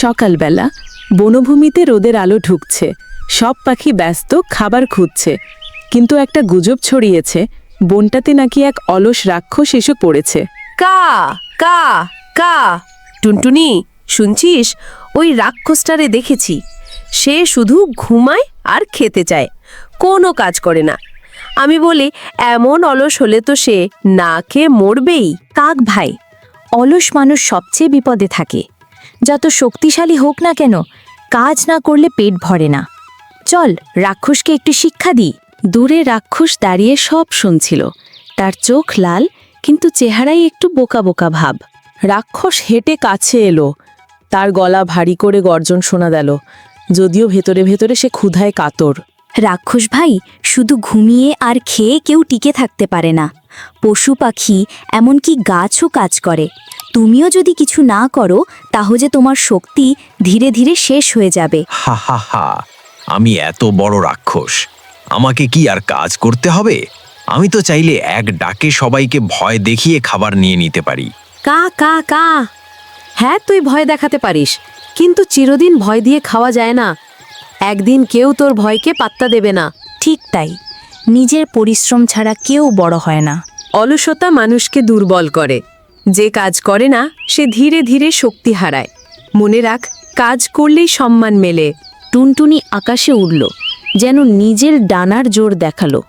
সকালবেলা বনভূমিতে রোদের আলো ঢুকছে। সব পাখি ব্যস্ত খাবার খুঁজছে। কিন্তু একটা গুজব ছড়িয়েছে। বনটাতে নাকি এক অলস রাক্ষস এসে পড়েছে। কা কা কা। টুনটুনি শুনছিস? ওই রাক্ষসটারে দেখেছি। সে শুধু ঘুমায় আর খেতে চায়। কোনো কাজ করে না। আমি বলি এমন অলস হলে তো সে না খেয়ে মরবেই। কাক ভাই অলস মানুষ সবচেয়ে বিপদে থাকে। যত শক্তিশালী হোক না কেন, কাজ না করলে পেট ভরে না। চল, রাক্ষসকে একটু শিক্ষা দিই। দূরে রাক্ষস দাঁড়িয়ে সব শুনছিল। তার চোখ লাল, কিন্তু চেহারাই একটু বোকা বোকা ভাব। রাক্ষস হেঁটে কাছে এলো। তার গলা ভারী করে গর্জন শোনা গেল। যদিও ভেতরে ভেতরে সে ক্ষুধায় কাতর। রাক্ষস ভাই, শুধু ঘুমিয়ে আর খেয়ে কেউ টিকে থাকতে পারে না। পশু পাখি এমনকি গাছও কাজ করে। তুমিও যদি কিছু না করো তাহলে তোমার শক্তি ধীরে ধীরে শেষ হয়ে যাবে। হা হা হা আমি এত বড় রাক্ষস। আমাকে কি আর কাজ করতে হবে? আমি তো চাইলে এক ডাকে সবাইকে ভয় দেখিয়ে খাবার নিয়ে নিতে পারি। কা কা কা। হ্যাঁ তুই ভয় দেখাতে পারিস। কিন্তু চিরদিন ভয় দিয়ে খাওয়া যায় না। একদিন কেউ তোর ভয়কে পাত্তা দেবে না। ঠিক তাই। নিজের পরিশ্রম ছাড়া কেউ বড় হয় না। অলসতা মানুষকে দুর্বল করে। যে কাজ করে না, সে ধীরে ধীরে শক্তি হারায়। মনে রাখ, কাজ করলেই সম্মান মেলে। টুনটুনি আকাশে উড়ল, যেন নিজের ডানার জোর দেখাল।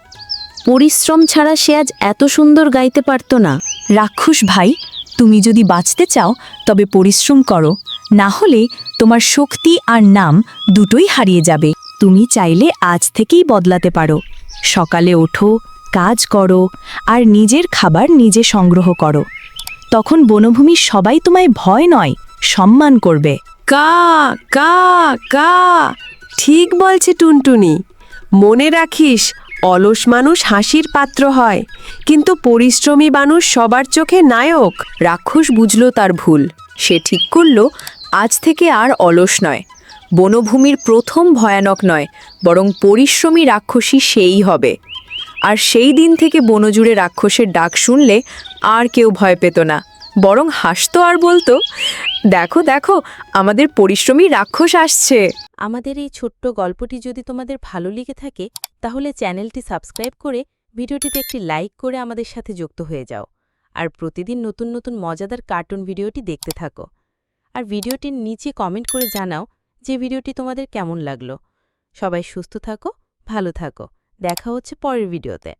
পরিশ্রম ছাড়া সে আজ এত সুন্দর গাইতে পারত না। রাক্ষস ভাই, তুমি যদি বাঁচতে চাও, তবে পরিশ্রম করো। না হলে তোমার শক্তি আর নাম দুটোই হারিয়ে যাবে। তুমি চাইলে আজ থেকেই বদলাতে পারো। সকালে ওঠো, কাজ করো আর নিজের খাবার নিজে সংগ্রহ করো। তখন বনভূমির সবাই তোমায় ভয় নয়, সম্মান করবে। কা কা কা, ঠিক বলছে টুনটুনি। মনে রাখিস, অলস মানুষ হাসির পাত্র হয়, কিন্তু পরিশ্রমী মানুষ সবার চোখে নায়ক। রাক্ষস বুঝল তার ভুল। সে ঠিক করল, আজ থেকে আর অলস নয়। বনভূমির প্রথম ভয়ানক নয়, বরং পরিশ্রমী রাক্ষসী সেই হবে। আর সেই দিন থেকে বনজুড়ে রাক্ষসের ডাক শুনলে আর কেউ ভয় পেত না, বরং হাসতো আর বলতো, দেখো দেখো, আমাদের পরিশ্রমী রাক্ষস আসছে। আমাদের এই ছোট্ট গল্পটি যদি তোমাদের ভালো লেগে থাকে, তাহলে চ্যানেলটি সাবস্ক্রাইব করে ভিডিওটিতে একটি লাইক করে আমাদের সাথে যুক্ত হয়ে যাও। আর প্রতিদিন নতুন নতুন মজাদার কার্টুন ভিডিওটি দেখতে থাকো। আর ভিডিওটির নিচে কমেন্ট করে জানাও যে ভিডিওটি তোমাদের কেমন লাগল। সবাই সুস্থ থাকো ভালো থাকো। দেখা হচ্ছে পরের ভিডিওতে।